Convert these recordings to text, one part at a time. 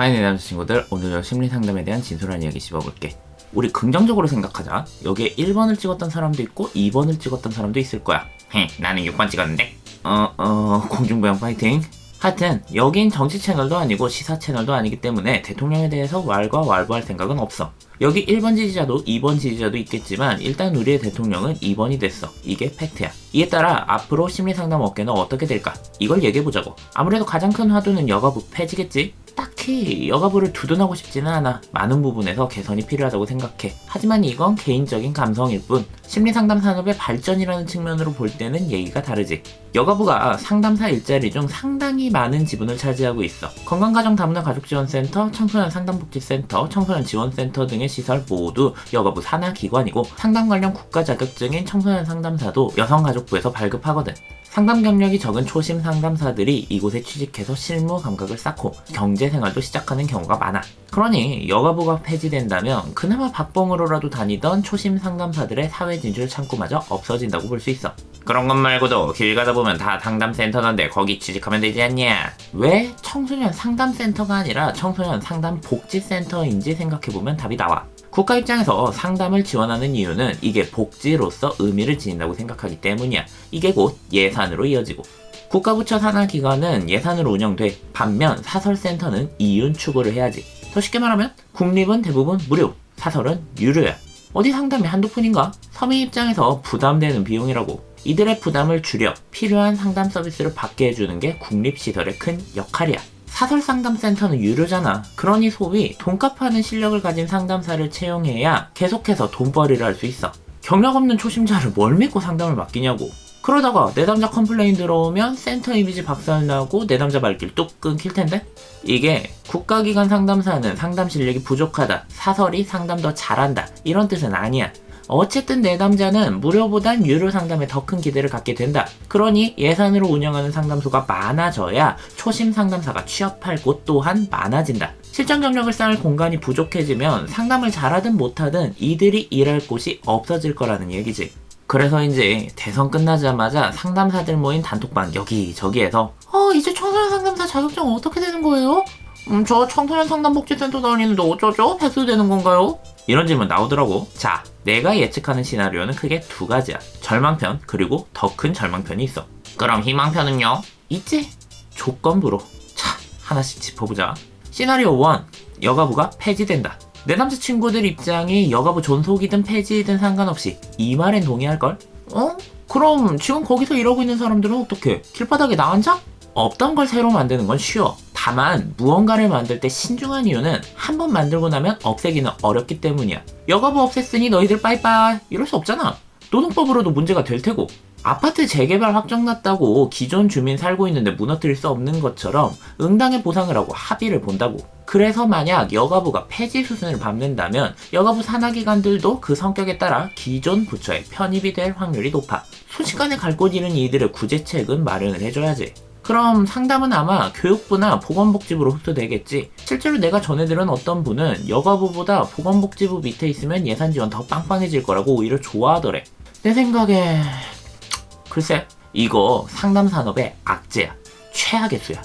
하이 내 남자친구들 오늘은 심리상담에 대한 진솔한 이야기 씹어볼게. 우리 긍정적으로 생각하자. 여기에 1번을 찍었던 사람도 있고 2번을 찍었던 사람도 있을 거야. 헤 나는 6번 찍었는데. 어어 공중부양 파이팅. 하여튼 여긴 정치 채널도 아니고 시사 채널도 아니기 때문에 대통령에 대해서 왈과 왈부할 생각은 없어. 여기 1번 지지자도 2번 지지자도 있겠지만 일단 우리의 대통령은 2번이 됐어. 이게 팩트야. 이에 따라 앞으로 심리상담 업계는 어떻게 될까? 이걸 얘기해보자고. 아무래도 가장 큰 화두는 여가부 폐지겠지 딱히 여가부를 두둔하고 싶지는 않아. 많은 부분에서 개선이 필요하다고 생각해. 하지만 이건 개인적인 감성일 뿐. 심리 상담 산업의 발전이라는 측면으로 볼 때는 얘기가 다르지. 여가부가 상담사 일자리 중 상당히 많은 지분을 차지하고 있어. 건강가정 다문화 가족지원센터, 청소년 상담복지센터, 청소년 지원센터 등의 시설 모두 여가부 산하 기관이고 상담 관련 국가 자격증인 청소년 상담사도 여성가족부에서 발급하거든. 상담 경력이 적은 초심 상담사들이 이곳에 취직해서 실무 감각을 쌓고 경제 생활도 시작하는 경우가 많아. 그러니 여가부가 폐지된다면 그나마 박봉으로라도 다니던 초심 상담사들의 사회 진출 창구마저 없어진다고 볼 수 있어. 그런 것 말고도 길 가다 보면 다 상담센터던데 거기 취직하면 되지 않냐? 왜 청소년 상담센터가 아니라 청소년 상담복지센터인지 생각해보면 답이 나와. 국가 입장에서 상담을 지원하는 이유는 이게 복지로서 의미를 지닌다고 생각하기 때문이야. 이게 곧 예산으로 이어지고. 국가부처 산하기관은 예산으로 운영돼 반면 사설센터는 이윤 추구를 해야지. 더 쉽게 말하면 국립은 대부분 무료, 사설은 유료야. 어디 상담이 한두 푼인가? 서민 입장에서 부담되는 비용이라고. 이들의 부담을 줄여 필요한 상담 서비스를 받게 해주는 게 국립시설의 큰 역할이야. 사설 상담센터는 유료잖아. 그러니 소위 돈값 하는 실력을 가진 상담사를 채용해야 계속해서 돈벌이를 할 수 있어. 경력 없는 초심자를 뭘 믿고 상담을 맡기냐고. 그러다가 내담자 컴플레인 들어오면 센터 이미지 박살나고 내담자 발길 뚝 끊길 텐데? 이게 국가기관 상담사는 상담 실력이 부족하다, 사설이 상담 더 잘한다, 이런 뜻은 아니야. 어쨌든 내담자는 무료보단 유료 상담에 더 큰 기대를 갖게 된다. 그러니 예산으로 운영하는 상담소가 많아져야 초심 상담사가 취업할 곳 또한 많아진다. 실전 경력을 쌓을 공간이 부족해지면 상담을 잘하든 못하든 이들이 일할 곳이 없어질 거라는 얘기지. 그래서인지 대선 끝나자마자 상담사들 모인 단톡방 여기저기에서 어 이제 청소년 상담사 자격증 어떻게 되는 거예요? 음, 저 청소년 상담복지센터 다니는데 어쩌죠? 패스되는 건가요? 이런 질문 나오더라고. 자, 내가 예측하는 시나리오는 크게 두 가지야. 절망편, 그리고 더 큰 절망편이 있어. 그럼 희망편은요? 있지? 조건부로. 자, 하나씩 짚어보자. 시나리오 1. 여가부가 폐지된다. 내 남자친구들 입장이 여가부 존속이든 폐지든 상관없이 이 말엔 동의할걸? 어? 그럼 지금 거기서 일하고 있는 사람들은 어떻게? 길바닥에 나 앉아? 없던 걸 새로 만드는 건 쉬워. 다만 무언가를 만들 때 신중한 이유는 한 번 만들고 나면 없애기는 어렵기 때문이야. 여가부 없앴으니 너희들 빠이빠이 이럴 수 없잖아. 노동법으로도 문제가 될 테고. 아파트 재개발 확정 났다고 기존 주민 살고 있는데 무너뜨릴 수 없는 것처럼 응당의 보상을 하고 합의를 본다고. 그래서 만약 여가부가 폐지 수순을 밟는다면 여가부 산하기관들도 그 성격에 따라 기존 부처에 편입이 될 확률이 높아. 순식간에 갈 곳 잃은 이들의 구제책은 마련을 해줘야지. 그럼 상담은 아마 교육부나 보건복지부로 흡수되겠지. 실제로 내가 전해들은 어떤 분은 여가부보다 보건복지부 밑에 있으면 예산 지원 더 빵빵해질 거라고 오히려 좋아하더래. 내 생각에 글쎄 이거 상담 산업의 악재야. 최악의 수야.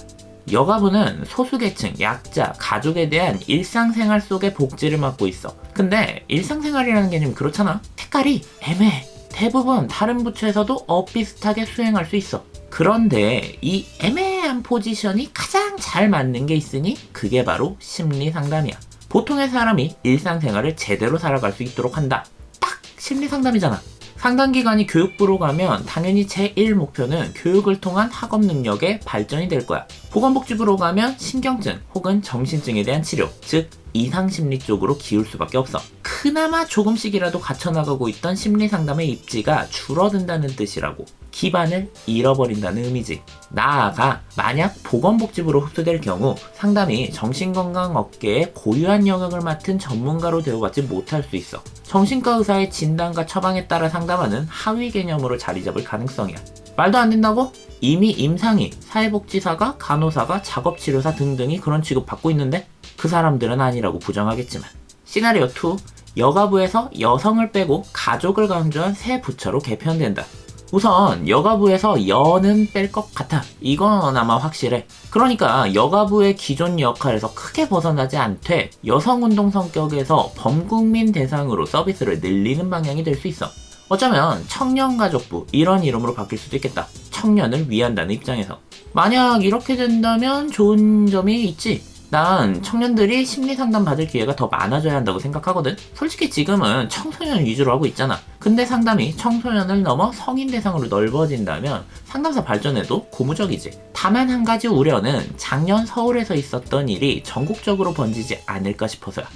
여가부는 소수계층, 약자, 가족에 대한 일상생활 속의 복지를 맡고 있어. 근데 일상생활이라는 개념이 그렇잖아. 색깔이 애매해. 대부분 다른 부처에서도 엇비슷하게 수행할 수 있어. 그런데 이 애매한 포지션이 가장 잘 맞는 게 있으니 그게 바로 심리 상담이야. 보통의 사람이 일상생활을 제대로 살아갈 수 있도록 한다. 딱 심리 상담이잖아. 상담기관이 교육부로 가면 당연히 제1 목표는 교육을 통한 학업 능력의 발전이 될 거야. 보건복지부로 가면 신경증 혹은 정신증에 대한 치료, 즉 이상심리 쪽으로 기울 수밖에 없어. 그나마 조금씩이라도 갖춰나가고 있던 심리상담의 입지가 줄어든다는 뜻이라고. 기반을 잃어버린다는 의미지. 나아가 만약 보건복지부로 흡수될 경우 상담이 정신건강 업계의 고유한 영역을 맡은 전문가로 대우받지 못할 수 있어. 정신과 의사의 진단과 처방에 따라 상담하는 하위 개념으로 자리 잡을 가능성이야. 말도 안 된다고? 이미 임상이, 사회복지사가, 간호사가, 작업치료사 등등이 그런 취급 받고 있는데 그 사람들은 아니라고 부정하겠지만. 시나리오 2. 여가부에서 여성을 빼고 가족을 강조한 새 부처로 개편된다. 우선 여가부에서 여는 뺄 것 같아. 이건 아마 확실해. 그러니까 여가부의 기존 역할에서 크게 벗어나지 않되 여성운동 성격에서 범국민 대상으로 서비스를 늘리는 방향이 될 수 있어. 어쩌면 청년가족부 이런 이름으로 바뀔 수도 있겠다. 청년을 위한다는 입장에서. 만약 이렇게 된다면 좋은 점이 있지. 난 청년들이 심리 상담 받을 기회가 더 많아져야 한다고 생각하거든. 솔직히 지금은 청소년 위주로 하고 있잖아. 근데 상담이 청소년을 넘어 성인 대상으로 넓어진다면 상담사 발전에도 고무적이지. 다만 한 가지 우려는 작년 서울에서 있었던 일이 전국적으로 번지지 않을까 싶어서야.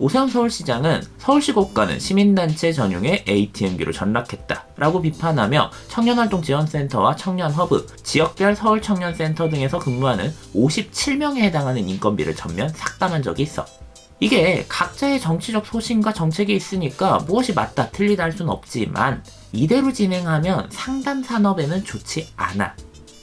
오세훈 서울시장은 서울시 고가는 시민단체 전용의 ATM기로 전락했다 라고 비판하며 청년활동 지원센터와 청년허브, 지역별 서울청년센터 등에서 근무하는 57명에 해당하는 인건비를 전면 삭감한 적이 있어. 이게 각자의 정치적 소신과 정책이 있으니까 무엇이 맞다 틀리다 할 수는 없지만 이대로 진행하면 상담 산업에는 좋지 않아.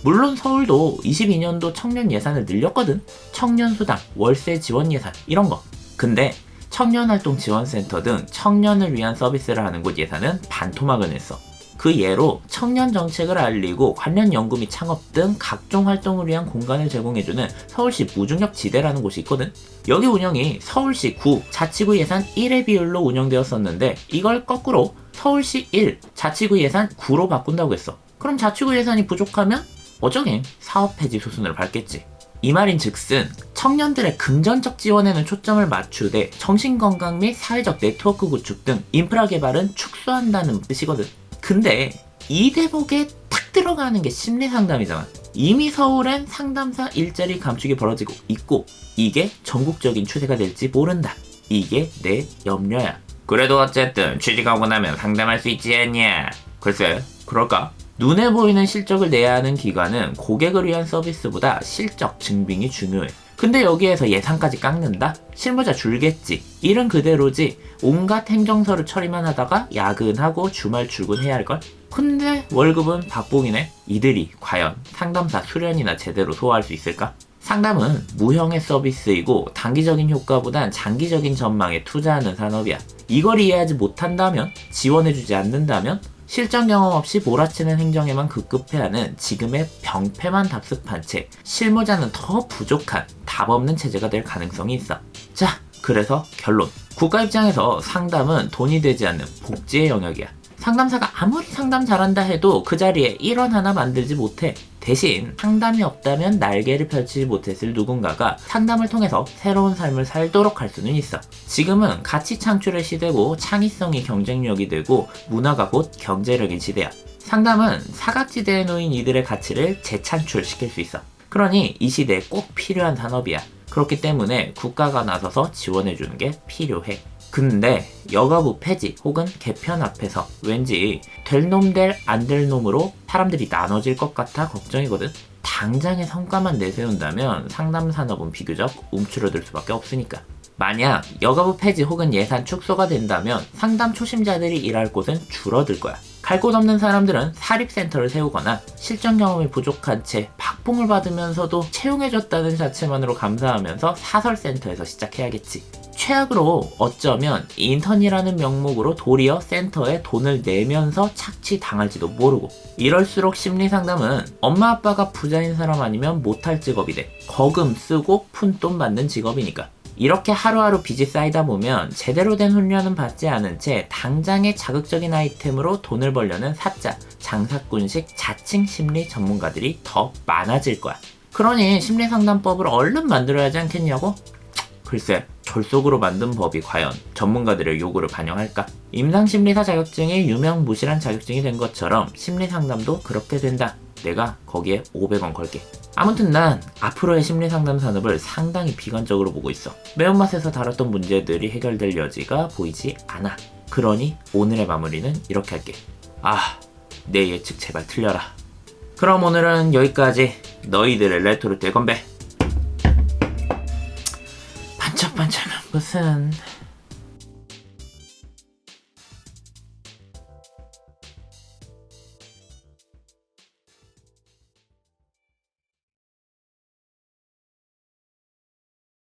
물론 서울도 22년도 청년 예산을 늘렸거든. 청년 수당, 월세 지원 예산 이런 거. 근데 청년활동지원센터 등 청년을 위한 서비스를 하는 곳 예산은 반토막을 냈어. 그 예로 청년 정책을 알리고 관련 연구 및 창업 등 각종 활동을 위한 공간을 제공해주는 서울시 무중력 지대라는 곳이 있거든. 여기 운영이 서울시 9 자치구 예산 1의 비율로 운영되었었는데 이걸 거꾸로 서울시 1 자치구 예산 9로 바꾼다고 했어. 그럼 자치구 예산이 부족하면 어쩌긴 사업 폐지 수순을 밟겠지. 이 말인 즉슨 청년들의 금전적 지원에는 초점을 맞추되 정신건강 및 사회적 네트워크 구축 등 인프라 개발은 축소한다는 뜻이거든. 근데 이 대목에 탁 들어가는 게 심리 상담이잖아. 이미 서울엔 상담사 일자리 감축이 벌어지고 있고 이게 전국적인 추세가 될지 모른다. 이게 내 염려야. 그래도 어쨌든 취직하고 나면 상담할 수 있지 않냐? 글쎄, 그럴까? 눈에 보이는 실적을 내야 하는 기관은 고객을 위한 서비스보다 실적 증빙이 중요해. 근데 여기에서 예산까지 깎는다? 실무자 줄겠지. 일은 그대로지. 온갖 행정서를 처리만 하다가 야근하고 주말 출근해야 할걸? 근데 월급은 박봉이네. 이들이 과연 상담사 수련이나 제대로 소화할 수 있을까? 상담은 무형의 서비스이고 단기적인 효과보단 장기적인 전망에 투자하는 산업이야. 이걸 이해하지 못한다면, 지원해주지 않는다면, 실전 경험 없이 몰아치는 행정에만 급급해하는 지금의 병폐만 답습한 채 실무자는 더 부족한 답 없는 체제가 될 가능성이 있어. 자, 그래서 결론. 국가 입장에서 상담은 돈이 되지 않는 복지의 영역이야. 상담사가 아무리 상담 잘한다 해도 그 자리에 1원 하나 만들지 못해. 대신 상담이 없다면 날개를 펼치지 못했을 누군가가 상담을 통해서 새로운 삶을 살도록 할 수는 있어. 지금은 가치 창출의 시대고 창의성이 경쟁력이 되고 문화가 곧 경제력인 시대야. 상담은 사각지대에 놓인 이들의 가치를 재창출시킬 수 있어. 그러니 이 시대에 꼭 필요한 산업이야. 그렇기 때문에 국가가 나서서 지원해주는 게 필요해. 근데 여가부 폐지 혹은 개편 앞에서 왠지 될 놈 될 안 될 놈으로 사람들이 나눠질 것 같아 걱정이거든. 당장의 성과만 내세운다면 상담 산업은 비교적 움츠러들 수밖에 없으니까. 만약 여가부 폐지 혹은 예산 축소가 된다면 상담 초심자들이 일할 곳은 줄어들 거야. 갈 곳 없는 사람들은 사립센터를 세우거나 실전 경험이 부족한 채 박봉을 받으면서도 채용해줬다는 자체만으로 감사하면서 사설센터에서 시작해야겠지. 최악으로 어쩌면 인턴이라는 명목으로 도리어 센터에 돈을 내면서 착취당할지도 모르고 이럴수록 심리상담은 엄마 아빠가 부자인 사람 아니면 못할 직업이 돼 거금 쓰고 푼돈 받는 직업이니까 이렇게 하루하루 빚이 쌓이다 보면 제대로 된 훈련은 받지 않은 채 당장의 자극적인 아이템으로 돈을 벌려는 사자, 장사꾼식 자칭 심리 전문가들이 더 많아질 거야. 그러니 심리상담법을 얼른 만들어야 하지 않겠냐고? 글쎄, 졸속으로 만든 법이 과연 전문가들의 요구를 반영할까? 임상심리사 자격증이 유명 무실한 자격증이 된 것처럼 심리상담도 그렇게 된다. 내가 거기에 500원 걸게. 아무튼 난 앞으로의 심리 상담 산업을 상당히 비관적으로 보고 있어. 매운맛에서 다뤘던 문제들이 해결될 여지가 보이지 않아. 그러니 오늘의 마무리는 이렇게 할게. 아, 내 예측 제발 틀려라. 그럼 오늘은 여기까지. 너희들의 레토르 대건배. 무슨